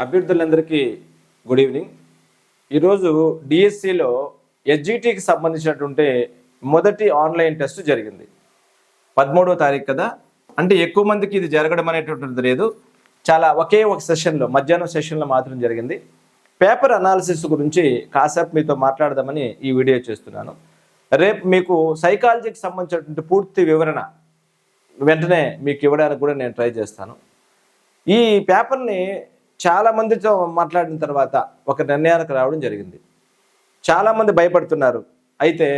అభ్యర్థులందరికీ good evening. ఈరోజు డిఎస్సిలో ఎస్జిటికి సంబంధించినటువంటి మొదటి ఆన్లైన్ టెస్ట్ జరిగింది. పదమూడవ తారీఖు కదా? అంటే ఎక్కువ మందికి ఇది జరగడం అనేటువంటిది లేదు. చాలా ఒకే ఒక సెషన్లో మధ్యాహ్నం సెషన్లో మాత్రం జరిగింది. పేపర్ అనాలిసిస్ గురించి కాసేపు మీతో మాట్లాడదామని ఈ వీడియో చేస్తున్నాను. రేపు మీకు సైకాలజీకి సంబంధించినటువంటి పూర్తి వివరణ వెంటనే మీకు ఇవ్వడానికి కూడా నేను ట్రై చేస్తాను. ఈ పేపర్ని చాలా మందితో మాట్లాడిన తర్వాత ఒక నిర్ణయానికి రావడం జరిగింది. చాలామంది భయపడుతున్నారు. అయితే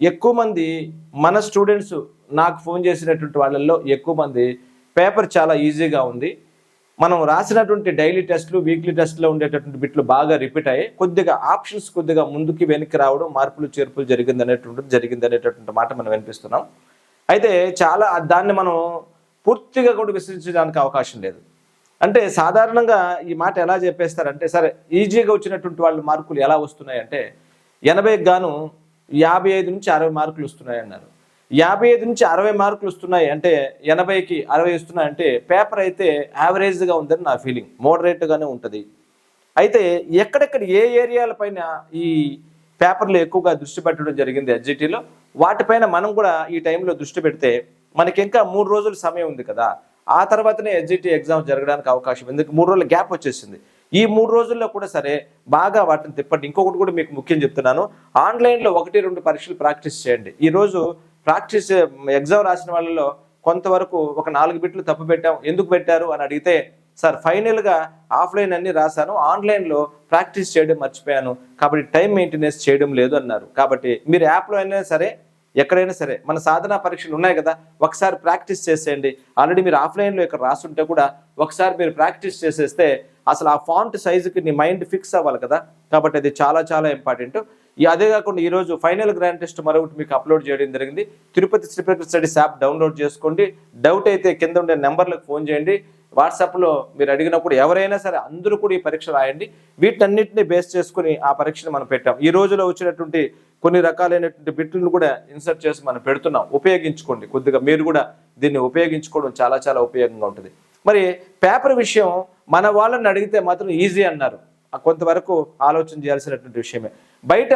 ఎక్కువ మంది మన స్టూడెంట్స్ నాకు ఫోన్ చేసినటువంటి వాళ్ళల్లో ఎక్కువ మంది పేపర్ చాలా ఈజీగా ఉంది. మనం రాసినటువంటి డైలీ టెస్ట్లు వీక్లీ టెస్ట్లో ఉండేటటువంటి బిట్లు బాగా రిపీట్ అయ్యి కొద్దిగా ఆప్షన్స్ కొద్దిగా ముందుకి వెనక్కి రావడం మార్పులు చేర్పులు జరిగింది అనేటువంటిది జరిగింది అనేటటువంటి మాట మనం వినిపిస్తున్నాం. అయితే చాలా దాన్ని మనం పూర్తిగా కూడా విశ్లేషించడానికి అవకాశం లేదు. అంటే సాధారణంగా ఈ మాట ఎలా చెప్పేస్తారంటే సరే ఈజీగా వచ్చినటువంటి వాళ్ళ మార్కులు ఎలా వస్తున్నాయంటే ఎనభైకి గాను యాభై ఐదు నుంచి అరవై మార్కులు వస్తున్నాయి అన్నారు యాభై ఐదు నుంచి అరవై మార్కులు వస్తున్నాయి అంటే ఎనభైకి అరవై వస్తున్నాయి అంటే పేపర్ అయితే యావరేజ్గా ఉందని నా ఫీలింగ్ మోడరేట్గానే ఉంటుంది. అయితే ఎక్కడెక్కడ ఏ ఏరియాల పైన ఈ పేపర్లు ఎక్కువగా దృష్టి పెట్టడం జరిగింది ఎస్జిటీలో వాటిపైన మనం కూడా ఈ టైంలో దృష్టి పెడితే మనకి ఇంకా మూడు రోజుల సమయం ఉంది కదా. ఆ తర్వాతనే ఎస్జిటి ఎగ్జామ్ జరగడానికి అవకాశం. ఎందుకు? మూడు రోజుల గ్యాప్ వచ్చేసింది. ఈ మూడు రోజుల్లో కూడా సరే బాగా వాటిని తిప్పండి. ఇంకొకటి కూడా మీకు ముఖ్యం చెప్తున్నాను. ఆన్లైన్లో ఒకటి రెండు పరీక్షలు ప్రాక్టీస్ చేయండి. ఈ రోజు ప్రాక్టీస్ ఎగ్జామ్ రాసిన వాళ్ళలో కొంతవరకు ఒక నాలుగు బిట్లు తప్పు పెట్టాం. ఎందుకు పెట్టారు అని అడిగితే సార్ ఫైనల్గా ఆఫ్లైన్ అన్ని రాశాను. ఆన్లైన్లో ప్రాక్టీస్ చేయడం మర్చిపోయాను. కాబట్టి టైం మెయింటెనెన్స్ చేయడం లేదు అన్నారు. కాబట్టి మీరు యాప్లో అయినా సరే ఎక్కడైనా సరే మన సాధనా పరీక్షలు ఉన్నాయి కదా ఒకసారి ప్రాక్టీస్ చేసేయండి. ఆల్రెడీ మీరు ఆఫ్లైన్లో ఇక్కడ రాసుంటే కూడా ఒకసారి మీరు ప్రాక్టీస్ చేసేస్తే అసలు ఆ ఫాంట్ సైజుకి నీ మైండ్ ఫిక్స్ అవ్వాలి కదా. కాబట్టి అది చాలా చాలా ఇంపార్టెంట్. ఈ అదే కాకుండా ఈరోజు ఫైనల్ గ్రాండ్ టెస్ట్ మరొకటి మీకు అప్లోడ్ చేయడం జరిగింది. Tirupati Sri Prakruti studies app download చేసుకోండి. డౌట్ అయితే కింద ఉండే నెంబర్లకు ఫోన్ చేయండి. వాట్సాప్లో మీరు అడిగినప్పుడు ఎవరైనా సరే అందరూ కూడా ఈ పరీక్ష రాయండి. వీటన్నిటిని బేస్ చేసుకుని ఆ పరీక్షను మనం పెట్టాం. ఈ రోజులో వచ్చినటువంటి కొన్ని రకాలైనటువంటి బిట్లను కూడా ఇన్సర్ట్ చేసి మనం పెడుతున్నాం. ఉపయోగించుకోండి. కొద్దిగా మీరు కూడా దీన్ని ఉపయోగించుకోవడం చాలా చాలా ఉపయోగంగా ఉంటుంది. మరి పేపర్ విషయం మన వాళ్ళని అడిగితే మాత్రం ఈజీ అన్నారు. కొంతవరకు ఆలోచన చేయాల్సినటువంటి విషయమే. బయట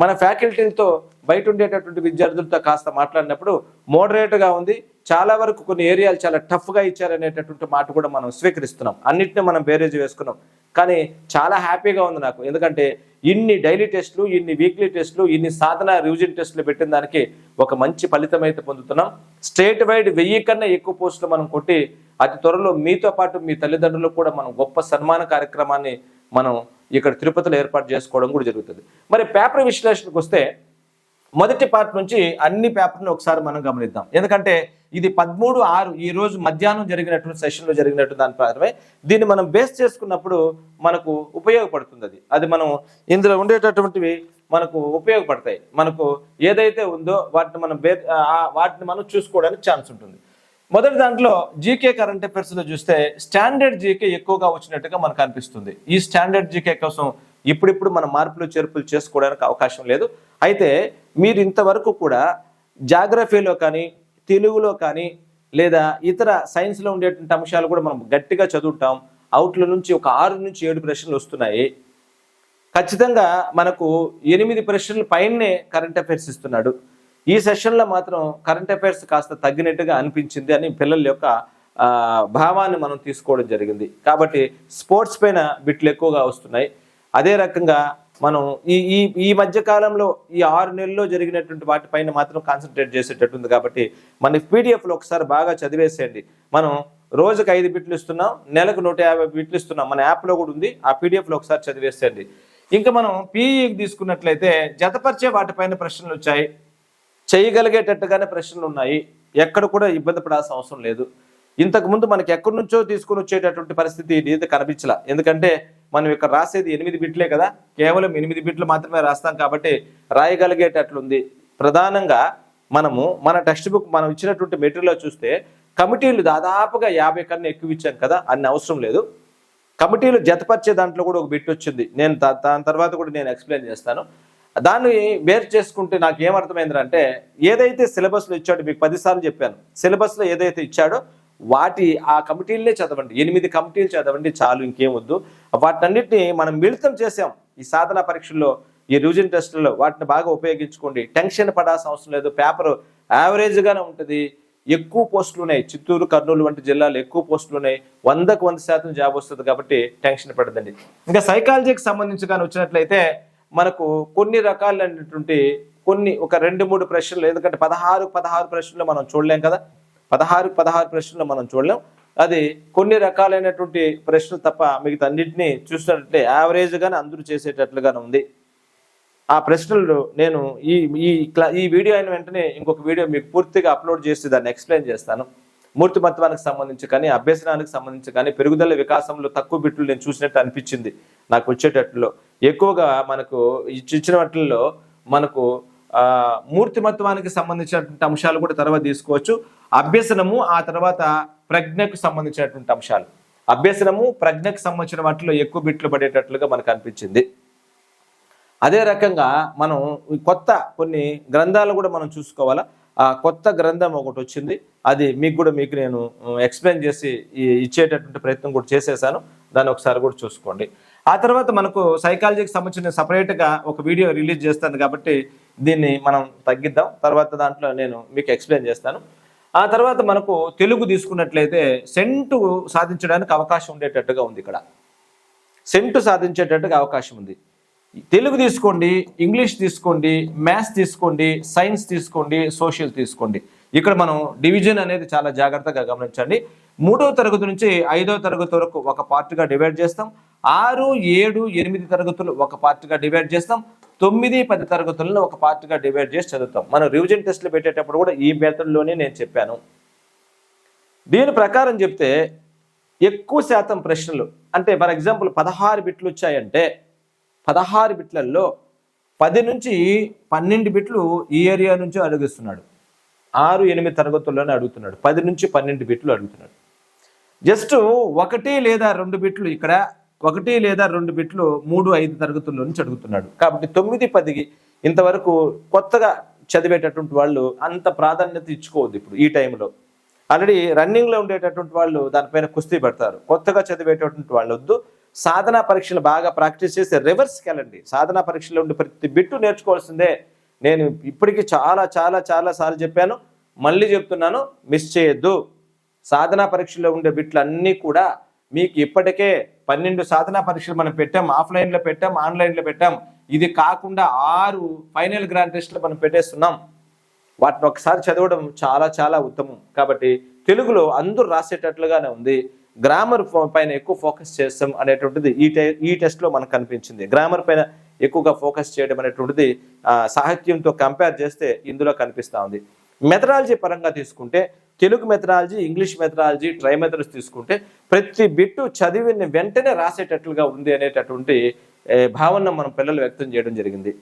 మన ఫ్యాకల్టీలతో బయట ఉండేటటువంటి విద్యార్థులతో కాస్త మాట్లాడినప్పుడు మోడరేట్గా ఉంది. చాలా వరకు కొన్ని ఏరియాలు చాలా టఫ్గా ఇచ్చారనేటటువంటి మాట కూడా మనం స్వీకరిస్తున్నాం. అన్నింటినీ మనం బేరేజ్ వేసుకున్నాం కానీ చాలా హ్యాపీగా ఉంది నాకు. ఎందుకంటే ఇన్ని డైలీ టెస్టులు ఇన్ని వీక్లీ టెస్టులు ఇన్ని సాధన రివిజన్ టెస్టులు పెట్టిన దానికి ఒక మంచి ఫలితం అయితే పొందుతున్నాం. స్టేట్ వైడ్ వెయ్యి కన్నా ఎక్కువ పోస్టులు మనం కొట్టి అతి త్వరలో మీతో పాటు మీ తల్లిదండ్రులకు కూడా మనం గొప్ప సన్మాన కార్యక్రమాన్ని మనం ఇక్కడ తిరుపతిలో ఏర్పాటు చేసుకోవడం కూడా జరుగుతుంది. మరి పేపర్ విశ్లేషణకు వస్తే మొదటి పార్ట్ నుంచి అన్ని పేపర్ని ఒకసారి మనం గమనిద్దాం. ఎందుకంటే ఇది పదమూడు ఆరు ఈ రోజు మధ్యాహ్నం జరిగినటువంటి సెషన్లో జరిగినట్టు దాని ప్రకారమే దీన్ని మనం బేస్ చేసుకున్నప్పుడు మనకు ఉపయోగపడుతుంది అది. అది మనం ఇందులో ఉండేటటువంటివి మనకు ఉపయోగపడతాయి. మనకు ఏదైతే ఉందో వాటిని మనం బే వాటిని మనం చూసుకోవడానికి ఛాన్స్ ఉంటుంది. మొదటి దాంట్లో జీకే కరెంట్ అఫైర్స్లో చూస్తే స్టాండర్డ్ జీకే ఎక్కువగా వచ్చినట్టుగా మనకు అనిపిస్తుంది. ఈ స్టాండర్డ్ జీకే కోసం ఇప్పుడిప్పుడు మన మార్పులు చేర్పులు చేసుకోవడానికి అవకాశం లేదు. అయితే మీరు ఇంతవరకు కూడా జాగ్రఫీలో కానీ తెలుగులో కానీ లేదా ఇతర సైన్స్లో ఉండేటువంటి అంశాలు కూడా మనం గట్టిగా చదువుతాం అవుట్ల నుంచి ఒక ఆరు నుంచి ఏడు ప్రశ్నలు వస్తున్నాయి. ఖచ్చితంగా మనకు ఎనిమిది ప్రశ్నల పైనే కరెంట్ అఫైర్స్ ఇస్తున్నాడు. ఈ సెషన్లో మాత్రం కరెంట్ అఫైర్స్ కాస్త తగ్గినట్టుగా అనిపించింది అని పిల్లల యొక్క భావాన్ని మనం తీసుకోవడం జరిగింది. కాబట్టి స్పోర్ట్స్ పైన బిట్లు ఎక్కువగా వస్తున్నాయి. అదే రకంగా మనం ఈ ఈ ఈ మధ్య కాలంలో ఈ ఆరు నెలల్లో జరిగినటువంటి వాటిపైన మాత్రం కాన్సన్ట్రేట్ చేసేటట్టుంది కాబట్టి మన పీడిఎఫ్లో ఒకసారి బాగా చదివేసేయండి. మనం రోజుకి ఐదు బిట్లు ఇస్తున్నాం నెలకు నూట యాభై బిట్లు ఇస్తున్నాం. మన యాప్లో కూడా ఉంది ఆ పీడిఎఫ్లో ఒకసారి చదివేసేయండి. ఇంకా మనం పీఈకి తీసుకున్నట్లయితే జతపరిచే వాటిపైన ప్రశ్నలు వచ్చాయి. చేయగలిగేటట్టుగానే ప్రశ్నలు ఉన్నాయి. ఎక్కడ కూడా ఇబ్బంది పడాల్సిన అవసరం లేదు. ఇంతకు ముందు మనకి ఎక్కడి నుంచో తీసుకుని వచ్చేటటువంటి పరిస్థితి ఇది కనిపించలా. ఎందుకంటే మనం ఇక్కడ రాసేది ఎనిమిది బిట్లే కదా కేవలం ఎనిమిది బిట్లు మాత్రమే రాస్తాం కాబట్టి రాయగలిగేటట్లుంది. ప్రధానంగా మనము మన టెక్స్ట్ బుక్ మనం ఇచ్చినటువంటి మెటీరియల్ చూస్తే కమిటీలు దాదాపుగా యాభై కన్నా ఎక్కువ ఇచ్చాం కదా అన్ని అవసరం లేదు. కమిటీలు జతపరిచే దాంట్లో కూడా ఒక బిట్ వచ్చింది. నేను దాని తర్వాత కూడా నేను ఎక్స్ప్లెయిన్ చేస్తాను. దాన్ని వేరు చేసుకుంటే నాకు ఏమర్థమైందంటే ఏదైతే సిలబస్లో ఇచ్చాడో మీకు పదిసార్లు చెప్పాను. సిలబస్లో ఏదైతే ఇచ్చాడో వాటి ఆ కమిటీలనే చదవండి. ఎనిమిది కమిటీలు చదవండి చాలు ఇంకేం వద్దు. వాటన్నిటిని మనం మిళితం చేసాం ఈ సాధన పరీక్షల్లో ఈ రివిజన్ టెస్టుల్లో వాటిని బాగా ఉపయోగించుకోండి. టెన్షన్ పడాల్సిన అవసరం లేదు. పేపర్ యావరేజ్గానే ఉంటుంది. ఎక్కువ పోస్టులు ఉన్నాయి. చిత్తూరు కర్నూలు వంటి జిల్లాలు ఎక్కువ పోస్టులు ఉన్నాయి. వందకు వంద శాతం జాబ్ వస్తుంది కాబట్టి టెన్షన్ పడదండి. ఇంకా సైకాలజీకి సంబంధించి కానీ వచ్చినట్లయితే మనకు కొన్ని రకాలైనటువంటి కొన్ని ఒక రెండు మూడు ప్రశ్నలు ఎందుకంటే పదహారు పదహారు ప్రశ్నలు మనం చూడలేం కదా. పదహారు పదహారు ప్రశ్నలు మనం చూడలేం. అది కొన్ని రకాలైనటువంటి ప్రశ్నలు తప్ప మిగతా అన్నింటినీ చూసినట్లయితే యావరేజ్గానే అందరూ చేసేటట్లుగానే ఉంది. ఆ ప్రశ్నలు నేను ఈ ఈ ఈ వీడియో అయిన వెంటనే ఇంకొక వీడియో మీకు పూర్తిగా అప్లోడ్ చేసి దాన్ని ఎక్స్ప్లెయిన్ చేస్తాను. మూర్తిమత్వానికి సంబంధించి కానీ అభ్యసనానికి సంబంధించి కానీ పెరుగుదల వికాసంలో తక్కువ బిట్లు నేను చూసినట్టు అనిపించింది నాకు వచ్చేటట్లో. ఎక్కువగా మనకు ఇచ్చిన వాటిల్లో మనకు మూర్తిమత్వానికి సంబంధించినటువంటి అంశాలు కూడా తర్వాత తీసుకోవచ్చు. అభ్యసనము ఆ తర్వాత ప్రజ్ఞకు సంబంధించినటువంటి అంశాలు. అభ్యసనము ప్రజ్ఞకు సంబంధించిన వాటిలో ఎక్కువ బిట్లు పడేటట్లుగా మనకు అనిపించింది. అదే రకంగా మనం కొత్త కొన్ని గ్రంథాలు కూడా మనం చూసుకోవాలా? ఆ కొత్త గ్రంథం ఒకటి వచ్చింది. అది మీకు కూడా మీకు నేను ఎక్స్ప్లెయిన్ చేసి ఇచ్చేటటువంటి ప్రయత్నం కూడా చేసేసాను. దాన్ని ఒకసారి కూడా చూసుకోండి. ఆ తర్వాత మనకు సైకాలజీకి సంబంధించిన సపరేట్గా ఒక వీడియో రిలీజ్ చేస్తాను కాబట్టి దీన్ని మనం తగ్గిద్దాం. తర్వాత దాంట్లో నేను మీకు ఎక్స్ప్లెయిన్ చేస్తాను. ఆ తర్వాత మనకు తెలుగు తీసుకున్నట్లయితే సెంటు సాధించడానికి అవకాశం ఉండేటట్టుగా ఉంది ఇక్కడ. సెంటు సాధించేటట్టుగా అవకాశం ఉంది. తెలుగు తీసుకోండి ఇంగ్లీష్ తీసుకోండి మ్యాథ్స్ తీసుకోండి సైన్స్ తీసుకోండి సోషల్ తీసుకోండి. ఇక్కడ మనం డివిజన్ అనేది చాలా జాగ్రత్తగా గమనించండి. మూడో తరగతి నుంచి ఐదో తరగతి వరకు ఒక పార్ట్గా డివైడ్ చేస్తాం. ఆరు ఏడు ఎనిమిది తరగతులు ఒక పార్ట్గా డివైడ్ చేస్తాం. తొమ్మిది పది తరగతులను ఒక పార్ట్గా డివైడ్ చేసి చదువుతాం. మనం రివిజన్ టెస్ట్లు పెట్టేటప్పుడు కూడా ఈ మెథడ్లోనే నేను చెప్పాను. దీని ప్రకారం చెప్తే ఎక్కువ శాతం ప్రశ్నలు అంటే ఫర్ ఎగ్జాంపుల్ పదహారు బిట్లు వచ్చాయంటే పదహారు బిట్లలో పది నుంచి పన్నెండు బిట్లు ఈ ఏరియా నుంచి అడుగుస్తున్నాడు. ఆరు ఎనిమిది తరగతుల్లోనే అడుగుతున్నాడు. పది నుంచి పన్నెండు బిట్లు అడుగుతున్నాడు. జస్ట్ ఒకటి లేదా రెండు బిట్లు ఇక్కడ ఒకటి లేదా రెండు బిట్లు మూడు ఐదు తరగతుల్లో నుంచి అడుగుతున్నాడు. కాబట్టి తొమ్మిది పదికి ఇంతవరకు కొత్తగా చదివేటటువంటి వాళ్ళు అంత ప్రాధాన్యత ఇచ్చుకోవద్దు ఇప్పుడు ఈ టైంలో. ఆల్రెడీ రన్నింగ్లో ఉండేటటువంటి వాళ్ళు దానిపైన కుస్తీ పెడతారు. కొత్తగా చదివేటటువంటి వాళ్ళు వద్దు. సాధనా పరీక్షలు బాగా ప్రాక్టీస్ చేసి రివర్స్కి వెళ్ళండి. సాధనా పరీక్షలో ఉండే ప్రతి బిట్టు నేర్చుకోవాల్సిందే. నేను ఇప్పటికీ చాలా చాలా చాలా సార్లు చెప్పాను. మళ్ళీ చెప్తున్నాను మిస్ చేయొద్దు. సాధనా పరీక్షలో ఉండే బిట్లు అన్నీ కూడా మీకు ఇప్పటికే పన్నెండు సాధనా పరీక్షలు మనం పెట్టాం ఆఫ్లైన్లో పెట్టాం ఆన్లైన్లో పెట్టాం. ఇది కాకుండా ఆరు ఫైనల్ గ్రాండ్ టెస్ట్లు మనం పెట్టేస్తున్నాం. వాటిని ఒకసారి చదవడం చాలా చాలా ఉత్తమం. కాబట్టి తెలుగులో అందరూ రాసేటట్లుగానే ఉంది. గ్రామర్ పైన ఎక్కువ ఫోకస్ చేస్తాం అనేటువంటిది ఈ టె ఈ టెస్ట్లో మనకు కనిపించింది. గ్రామర్ పైన ఎక్కువగా ఫోకస్ చేయడం అనేటువంటిది సాహిత్యంతో కంపేర్ చేస్తే ఇందులో కనిపిస్తూ ఉంది. మెథడాలజీ పరంగా తీసుకుంటే Telugu methodology English methodology try methods తీసుకుంటే ప్రతి బిట్టు చదివిన వెంటనే రాసేటట్లుగా ఉంది అనేటటువంటి భావన మనం పిల్లలు వ్యక్తం చేయడం జరిగింది.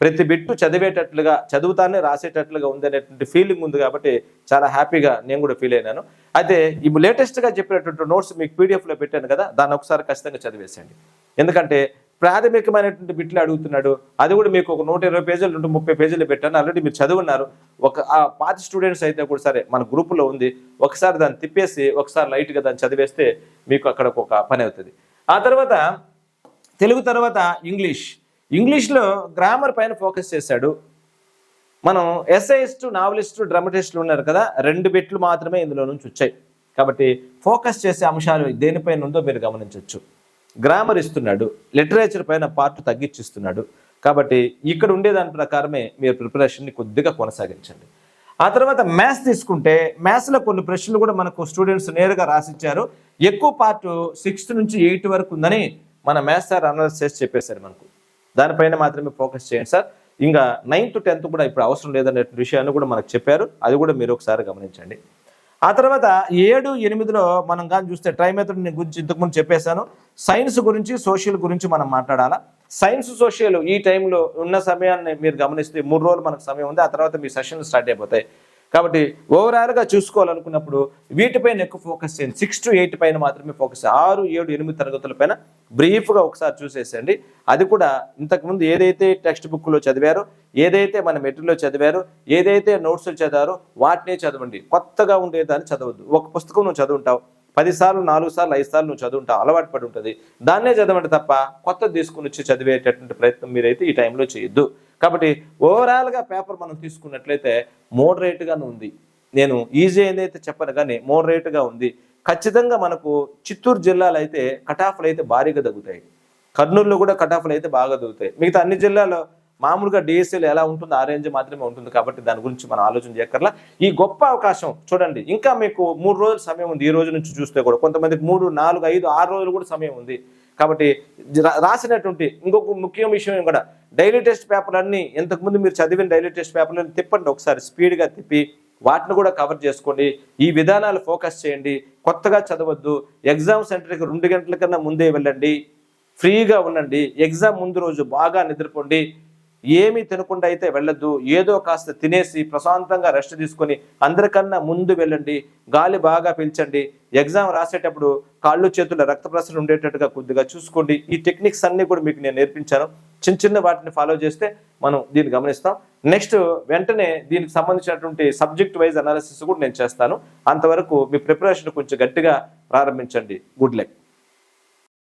ప్రతి బిట్టు చదివేటట్లుగా చదువుతానే రాసేటట్లుగా ఉంది అనేటువంటి ఫీలింగ్ ఉంది కాబట్టి చాలా హ్యాపీగా నేను కూడా ఫీల్ అయినాను. అయితే ఈ లేటెస్ట్గా చెప్పినటువంటి నోట్స్ మీకు పీడిఎఫ్లో పెట్టాను కదా దాన్ని ఒకసారి ఖచ్చితంగా చదివేసేయండి. ఎందుకంటే ప్రాథమికమైనటువంటి బిట్లు అడుగుతున్నాడు. అది కూడా మీకు ఒక నూట ఇరవై పేజీలు రెండు ముప్పై పేజీలు పెట్టాను. ఆల్రెడీ మీరు చదువున్నారు. ఒక ఆ పాత స్టూడెంట్స్ అయితే కూడా సరే మన గ్రూపులో ఉంది. ఒకసారి దాన్ని తిప్పేసి ఒకసారి లైట్గా దాన్ని చదివేస్తే మీకు అక్కడ ఒక పని అవుతుంది. ఆ తర్వాత తెలుగు తర్వాత ఇంగ్లీష్ ఇంగ్లీష్లో గ్రామర్ పైన ఫోకస్ చేశాడు. మనం ఎస్ఐస్ట్ నావలిస్టు డ్రామటిస్టులు ఉన్నారు కదా రెండు బిట్లు మాత్రమే ఇందులో నుంచి వచ్చాయి. కాబట్టి ఫోకస్ చేసే అంశాలు దేనిపైన ఉందో మీరు గమనించవచ్చు గ్రామర్ ఇస్తున్నాడు లిటరేచర్ పైన పార్ట్ తగ్గించిస్తున్నాడు. కాబట్టి ఇక్కడ ఉండే దాని ప్రకారమే మీరు ప్రిపరేషన్ని కొద్దిగా కొనసాగించండి. ఆ తర్వాత మ్యాథ్స్ తీసుకుంటే మ్యాథ్స్లో కొన్ని ప్రశ్నలు కూడా మనకు స్టూడెంట్స్ నేరుగా రాసిచ్చారు. ఎక్కువ పార్ట్ సిక్స్త్ నుంచి ఎయిట్ వరకు ఉందని మన మ్యాథ్స్ సార్ అనాలిసిస్ చేసి చెప్పేశారు మనకు. దానిపైన మాత్రమే ఫోకస్ చేయండి సార్ ఇంకా నైన్త్ టెన్త్ కూడా ఇప్పుడు అవసరం లేదనే విషయాన్ని కూడా మనకు చెప్పారు. అది కూడా మీరు ఒకసారి గమనించండి. ఆ తర్వాత ఏడు ఎనిమిదిలో మనం కానీ చూస్తే ట్రై గురించి ఇంతకుముందు చెప్పేశాను. సైన్స్ గురించి సోషల్ గురించి మనం మాట్లాడాలా? సైన్స్ సోషల్ ఈ టైంలో ఉన్న సమయాన్ని మీరు గమనిస్తే మూడు రోజులు మనకు సమయం ఉంది. ఆ తర్వాత మీ సెషన్ స్టార్ట్ అయిపోతాయి. కాబట్టి ఓవరాల్గా చూసుకోవాలనుకున్నప్పుడు వీటిపైన ఎక్కువ ఫోకస్ చేయండి. సిక్స్ టు ఎయిట్ పైన మాత్రమే ఫోకస్ ఆరు ఏడు ఎనిమిది తరగతుల పైన బ్రీఫ్గా ఒకసారి చూసేసండి. అది కూడా ఇంతకుముందు ఏదైతే టెక్స్ట్ బుక్లో చదివారో ఏదైతే మన మెటీరియల్లో చదివారో ఏదైతే నోట్స్లో చదివారో వాటినే చదవండి. కొత్తగా ఉండేదాన్ని చదవద్దు. ఒక పుస్తకం నువ్వు చదువుంటావు పదిసార్లు నాలుగు సార్లు ఐదు సార్లు నువ్వు చదువుంటావు అలవాటు పడి ఉంటుంది. దాన్నే చదవండి తప్ప కొత్త తీసుకుని వచ్చి చదివేటటువంటి ప్రయత్నం మీరైతే ఈ టైంలో చేయొద్దు. కాబట్టి ఓవరాల్గా పేపర్ మనం తీసుకున్నట్లయితే మోడరేట్గానే ఉంది. నేను ఈజీ ఏదైతే చెప్పను కానీ మోడరేట్గా ఉంది. ఖచ్చితంగా మనకు చిత్తూరు జిల్లాలో అయితే కటాఫ్లు అయితే భారీగా తగ్గుతాయి. కర్నూలులో కూడా కటాఫ్లు అయితే బాగా తగ్గుతాయి. మిగతా అన్ని జిల్లాలో మామూలుగా డిఎస్సీలు ఎలా ఉంటుందో ఆ రేంజ్ మాత్రమే ఉంటుంది కాబట్టి దాని గురించి మనం ఆలోచన చేయక్కర్లా. ఈ గొప్ప అవకాశం చూడండి ఇంకా మీకు మూడు రోజులు సమయం ఉంది ఈ రోజు నుంచి చూస్తే కూడా. కొంతమందికి మూడు నాలుగు ఐదు ఆరు రోజులు కూడా సమయం ఉంది. కాబట్టి రాసినటువంటి ఇంకొక ముఖ్య విషయం కూడా డైలీ టెస్ట్ పేపర్ అన్ని ఇంతకుముందు మీరు చదివిన డైలీ టెస్ట్ పేపర్లను తిప్పండి ఒకసారి స్పీడ్గా తిప్పి వాటిని కూడా కవర్ చేసుకోండి. ఈ విధానాలు ఫోకస్ చేయండి. కొత్తగా చదవద్దు. ఎగ్జామ్ సెంటర్కి రెండు గంటల కన్నా ముందే వెళ్ళండి. ఫ్రీగా ఉండండి. ఎగ్జామ్ ముందు రోజు బాగా నిద్రపోండి. ఏమీ తినకుండా అయితే వెళ్ళొద్దు. ఏదో కాస్త తినేసి ప్రశాంతంగా రెస్ట్ తీసుకొని అందరికన్నా ముందు వెళ్ళండి. గాలి బాగా పీల్చండి. ఎగ్జామ్ రాసేటప్పుడు కాళ్ళు చేతుల రక్త ప్రసరణ ఉండేటట్టుగా కొద్దిగా చూసుకోండి. ఈ టెక్నిక్స్ అన్ని కూడా మీకు నేను నేర్పించాను. చిన్న చిన్న వాటిని ఫాలో చేస్తే మనం దీన్ని గమనిస్తాం. నెక్స్ట్ వెంటనే దీనికి సంబంధించినటువంటి సబ్జెక్ట్ వైజ్ అనాలిసిస్ కూడా నేను చేస్తాను. అంతవరకు మీ ప్రిపరేషన్ కొంచెం గట్టిగా ప్రారంభించండి. Good luck.